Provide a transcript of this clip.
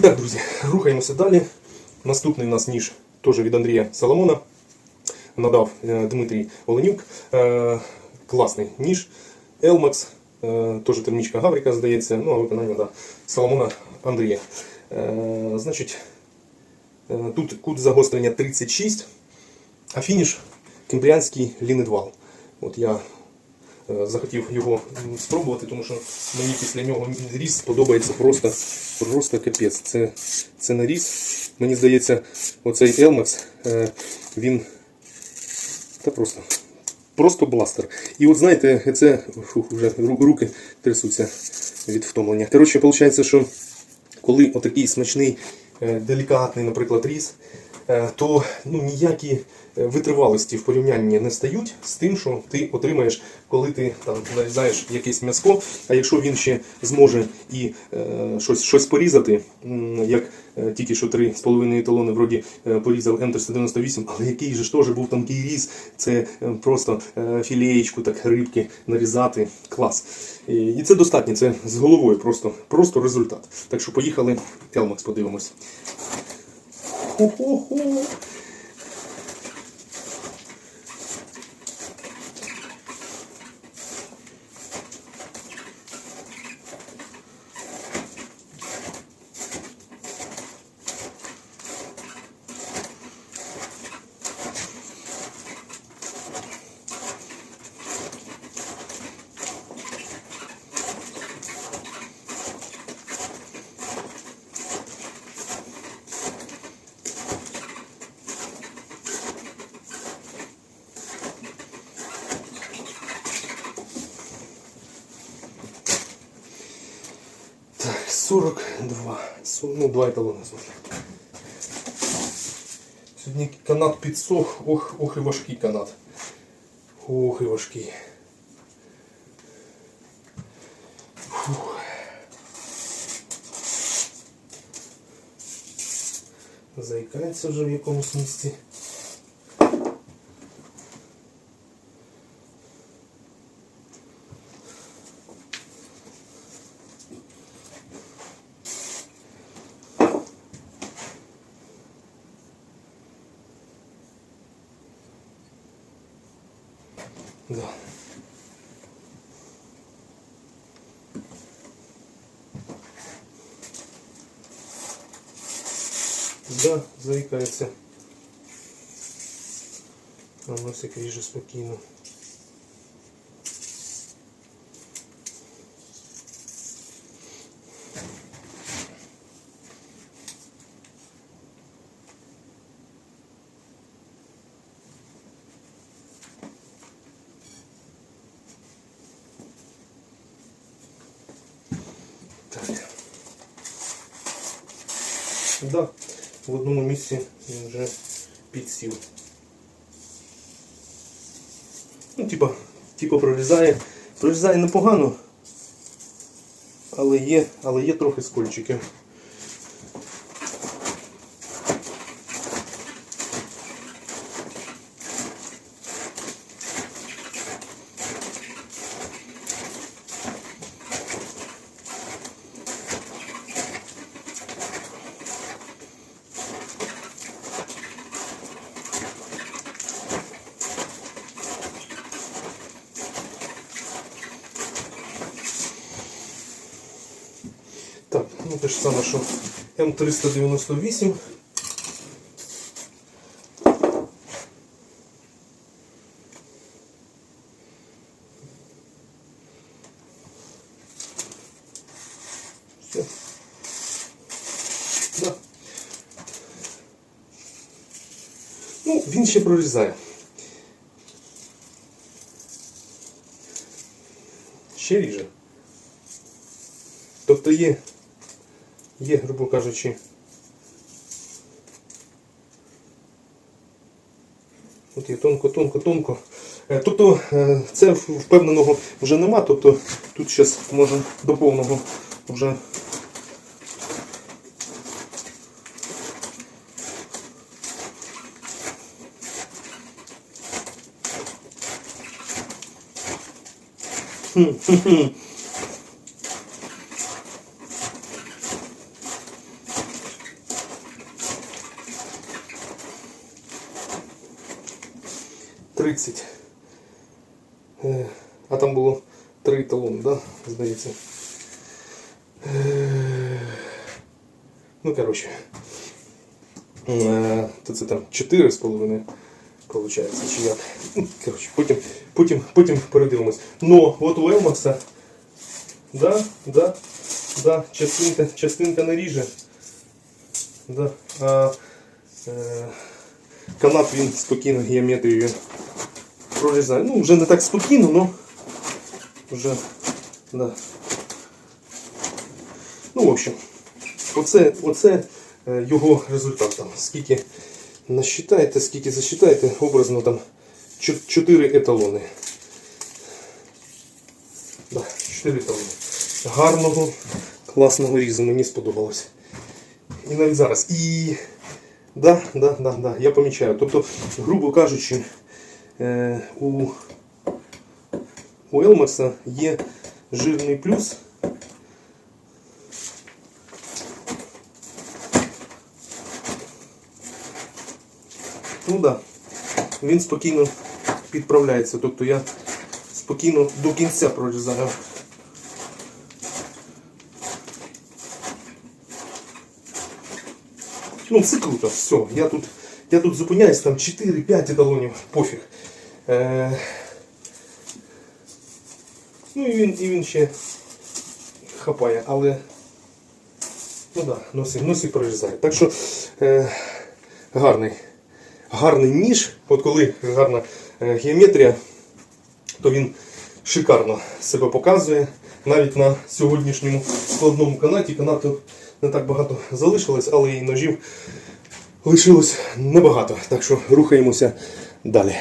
Так, друзі, рухаємося далі. Наступний у нас ніж теж від Андрія Соломона. Надав е, Дмитрій Оленюк. Е, класний ніж. Елмакс, е, теж термічка Гаврика, здається. Ну, а виконання да, Соломона Андрія. Е, значить, е, тут кут загострення 36, а фініш кембріанський лінедвал. От я е, захотів його спробувати, тому що мені після нього різ подобається просто, просто капець. Це, це наріз. Мені здається, оцей Elmax, е, він та просто, просто бластер. І от знаєте, це фух, вже руки трясуться від втомлення. Коротше, виходить, що коли отакий смачний, е, делікатний, наприклад, різ, е, то ну, ніякі е, витривалості в порівнянні не стають з тим, що ти отримаєш, коли ти там нарізаєш якесь м'яско. А якщо він ще зможе і е, щось, щось порізати, як е, тільки що 3,5 талони вроді е, порізав М398, але який же ж теж був тонкий різ, це е, просто е, філеєчку, так рибки нарізати. Клас. І, і це достатньо, це з головою просто, просто результат. Так що поїхали, Елмакс подивимось. Хо-хо-хо. Так, 42. Су- Ну, два еталони. слухай. Сьогодні канат підсох, ох, ох і важкий канат. Ох і важкий. Фух. Заїкається вже в якомусь місці. Да. Да, заикається. А носик ріже спокійно. Да, в одному місці він вже підсів. Ну, типа, типа прорізає. Прорізає непогано, але є, але є трохи скольчиків. Так, ну те ж саме, що М398. Все. Да. Ну, він ще прорізає. Ще ріже. Тобто є, є, грубо кажучи, от є тонко, тонко, тонко. Е, Тобто е, це впевненого вже нема, тобто тут зараз можемо до повного вже 30. Е, А там було 3 талони, да? здається. Е, Ну, коротше. Е, То це там 4,5 виходить, чи як. Ну, Коротше, потім, потім, потім передивимось. Но от у Елмакса, да, да, да, частинка, частинка не ріже. Да. А, е, канат він спокійно геометрію Він прорізає. Ну, вже не так спокійно, але вже, да. Ну, в общем, оце, оце е, його результат там. Скільки насчитаєте, скільки засчитаєте, образно там 4 еталони. Да, 4 еталони. Гарного, класного різу, мені сподобалось. І навіть зараз. І да, да, да, да, я помічаю. Тобто, грубо кажучи, у, у Елмакса є жирний плюс. Ну да, він спокійно підправляється. Тобто я спокійно до кінця прорізаю. Ну, все круто, все. Я тут, я тут зупиняюсь, там 4-5 еталонів, пофіг. Е, ну і він, і він ще хапає, але ну да, носі, носі прорізає. Так що е, гарний, гарний ніж, от коли гарна е, геометрія, то він шикарно себе показує. Навіть на сьогоднішньому складному канаті канату не так багато залишилось, але і ножів лишилось небагато. Так що рухаємося далі.